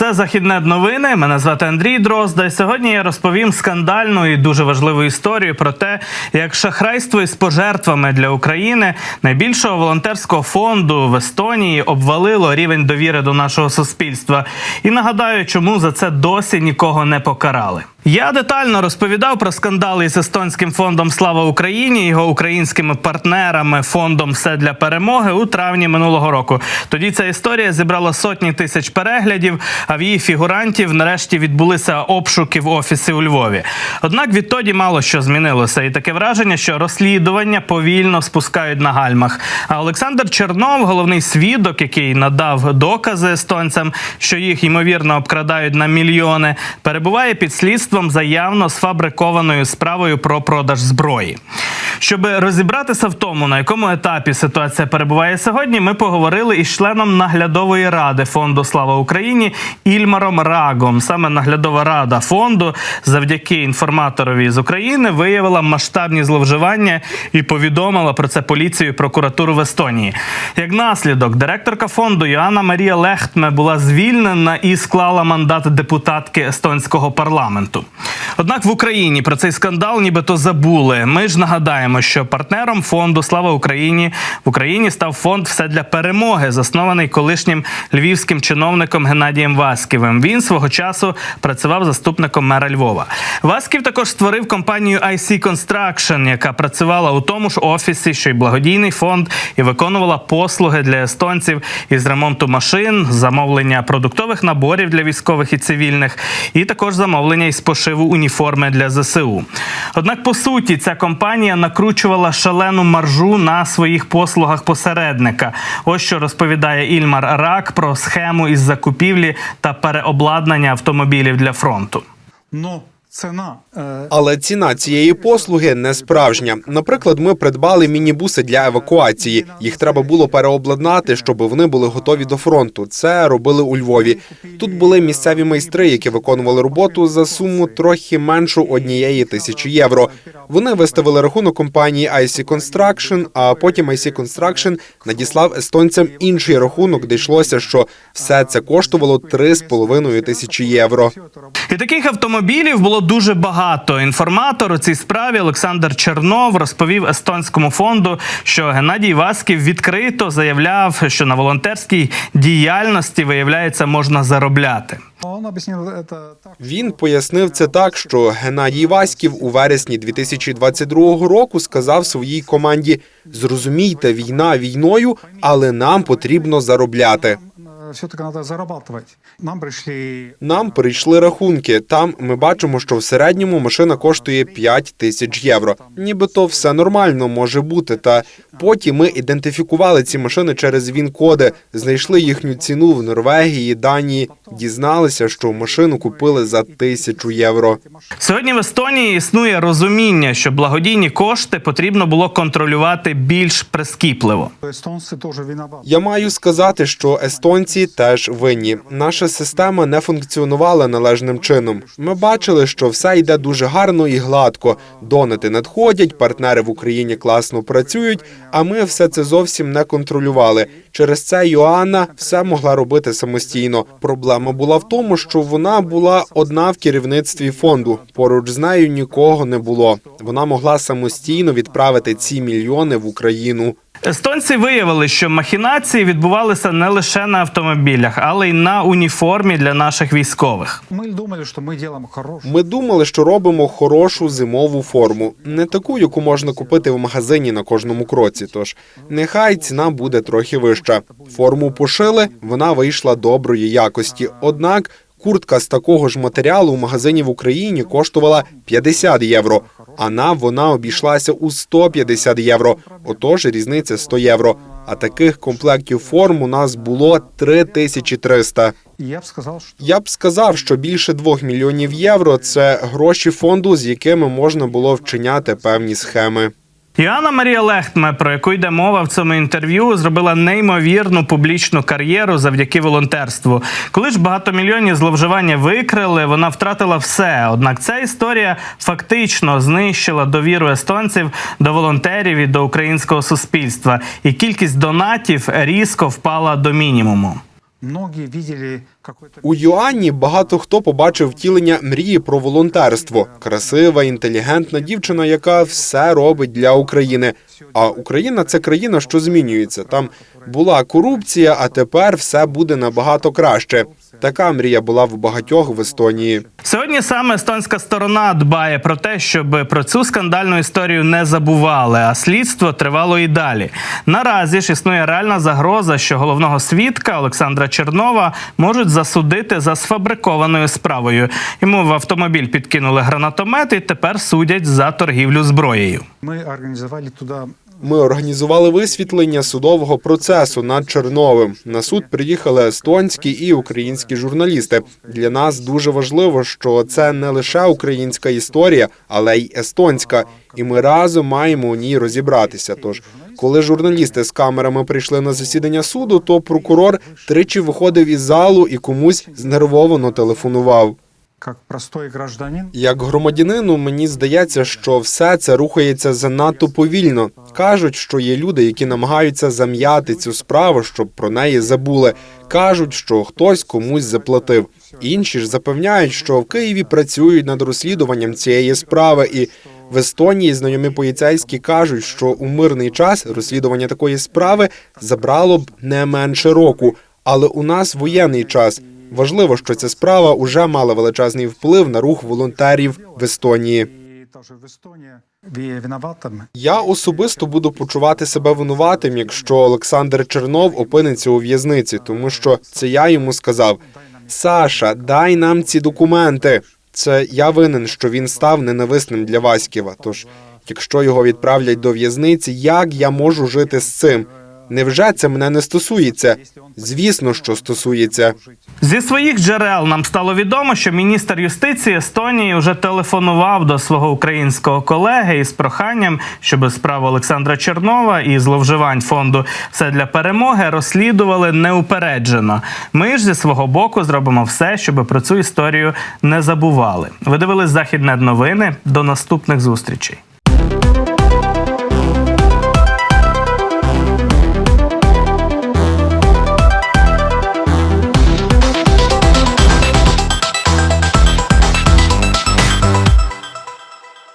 Це західне новини. Мене звати Андрій Дрозда. І сьогодні я розповім скандальну і дуже важливу історію про те, як шахрайство із пожертвами для України найбільшого волонтерського фонду в Естонії обвалило рівень довіри до нашого суспільства. І нагадаю, чому за це досі нікого не покарали. Я детально розповідав про скандали із естонським фондом Слава Україні, його українськими партнерами фондом Все для перемоги у травні минулого року. Тоді ця історія зібрала сотні тисяч переглядів, а в її фігурантів нарешті відбулися обшуки в офісі у Львові. Однак відтоді мало що змінилося, і таке враження, що розслідування повільно спускають на гальмах. А Олександр Чернов, головний свідок, який надав докази естонцям, що їх ймовірно обкрадають на мільйони, перебуває під слідством за явно сфабрикованою справою про продаж зброї. Щоб розібратися в тому, на якому етапі ситуація перебуває сьогодні, ми поговорили із членом наглядової ради фонду Слава Україні Ільмаром Рагом. Саме наглядова рада фонду, завдяки інформаторові з України, виявила масштабні зловживання і повідомила про це поліцію і прокуратуру в Естонії. Як наслідок, директорка фонду Йоанна Марія Лехтме була звільнена і склала мандат депутатки естонського парламенту. Однак в Україні про цей скандал нібито забули. Ми ж нагадаємо, що партнером фонду Слава Україні в Україні став фонд Все для перемоги, заснований колишнім львівським чиновником Геннадієм Васьківим. Він свого часу працював заступником мера Львова. Васьків також створив компанію IC Construction, яка працювала у тому ж офісі, що й благодійний фонд, і виконувала послуги для естонців із ремонту машин, замовлення продуктових наборів для військових і цивільних, і також замовлення із пошиву уніформи для ЗСУ. Однак, по суті, ця компанія накручувала шалену маржу на своїх послугах посередника. Ось що розповідає Ільмар Рак про схему із закупівлі та переобладнання автомобілів для фронту. Но ціна е, Але ціна цієї послуги не справжня. Наприклад, ми придбали мінібуси для евакуації. Їх треба було переобладнати, щоб вони були готові до фронту. Це робили у Львові. Тут були місцеві майстри, які виконували роботу за суму трохи меншу однієї тисячі євро. Вони виставили рахунок компанії IC Construction, а потім IC Construction надіслав естонцям інший рахунок, де йшлося, що все це коштувало 3,5 тисячі євро. І таких автомобілів було дуже багато. Інформатор у цій справі Олександр Чернов розповів естонському фонду, що Геннадій Васків відкрито заявляв, що на волонтерській діяльності виявляється можна заробляти. Він пояснив це так, що Геннадій Васьків у вересні 2022 року сказав своїй команді: зрозумійте, війна війною, але нам потрібно заробляти Все-таки надо зарабатывать. Нам пришли Нам прийшли рахунки. Там ми бачимо, що в середньому машина коштує 5 тисяч євро. Нібито все нормально може бути. Та потім ми ідентифікували ці машини через він-коди, знайшли їхню ціну в Норвегії, Данії, дізналися, що машину купили за тисячу євро. Сьогодні в Естонії існує розуміння, що благодійні кошти потрібно було контролювати більш прискіпливо. эстонцы тоже виноваты. Я маю сказати, що естонці теж винні. Наша система не функціонувала належним чином. Ми бачили, що все йде дуже гарно і гладко. Донати надходять, партнери в Україні класно працюють. А ми все це зовсім не контролювали. Через це Йоанна все могла робити самостійно. Проблема була в тому, що вона була одна в керівництві фонду. Поруч з нею нікого не було. Вона могла самостійно відправити ці мільйони в Україну. Естонці виявили, що махінації відбувалися не лише на автомобілях, але й на уніформі для наших військових. Мы думали, что мы делаем хорошее. Ми думали, що робимо хорошу зимову форму, не таку, яку можна купити в магазині на кожному кроці. Тож нехай ціна буде трохи вища. Форму пошили, вона вийшла доброї якості. Однак куртка з такого ж матеріалу в магазині в Україні коштувала 50 євро, а нам вона обійшлася у 150 євро. Отож, різниця 100 євро. А таких комплектів форм у нас було 3300. И я б сказав, що більше двох мільйонів євро це гроші фонду, з якими можна було вчиняти певні схеми. Іоанна Марія Лехтме, про яку йде мова в цьому інтерв'ю, зробила неймовірну публічну кар'єру завдяки волонтерству. Коли ж багатомільйонні зловживання викрили, вона втратила все. Однак ця історія фактично знищила довіру естонців до волонтерів і до українського суспільства, і кількість донатів різко впала до мінімуму. видели какой-то... У Йоанні багато хто побачив втілення мрії про волонтерство. Красива, інтелігентна дівчина, яка все робить для України. А Україна це країна, що змінюється. Там була корупція, а тепер все буде набагато краще. Така мрія була в багатьох в Естонії. Сьогодні саме естонська сторона дбає про те, щоб про цю скандальну історію не забували, а слідство тривало і далі. Наразі ж існує реальна загроза, що головного свідка Олександра Чернова можуть засудити за сфабрикованою справою. Йому в автомобіль підкинули гранатомет і тепер судять за торгівлю зброєю. Мы организовали туда Ми організували висвітлення судового процесу над Черновим. На суд приїхали естонські і українські журналісти. Для нас дуже важливо, що це не лише українська історія, але й естонська, і ми разом маємо у ній розібратися. Тож, коли журналісти з камерами прийшли на засідання суду, то прокурор тричі виходив із залу і комусь знервовано телефонував. как простой гражданин. Як громадянину, мені здається, що все це рухається занадто повільно. Кажуть, що є люди, які намагаються зам'яти цю справу, щоб про неї забули. Кажуть, що хтось комусь заплатив. Інші ж запевняють, що в Києві працюють над розслідуванням цієї справи, і в Естонії знайомі поліцейські кажуть, що у мирний час розслідування такої справи забрало б не менше року. Але у нас воєнний час. Важливо, що ця справа уже мала величезний вплив на рух волонтерів в Естонії. Я особисто буду почувати себе винуватим, якщо Олександр Чернов опиниться у в'язниці, тому що це я йому сказав: Саша, дай нам ці документи. Це я винен, що він став ненависним для Васьківа. Тож, якщо його відправлять до в'язниці, як я можу жити з цим? Невже це мене не стосується? Звісно, що стосується. Зі своїх джерел нам стало відомо, що міністр юстиції Естонії вже телефонував до свого українського колеги із проханням, щоб справу Олександра Чернова і зловживань фонду все для перемоги розслідували неупереджено. Ми ж зі свого боку зробимо все, щоб про цю історію не забували. Ви дивились західне новини. До наступних зустрічей.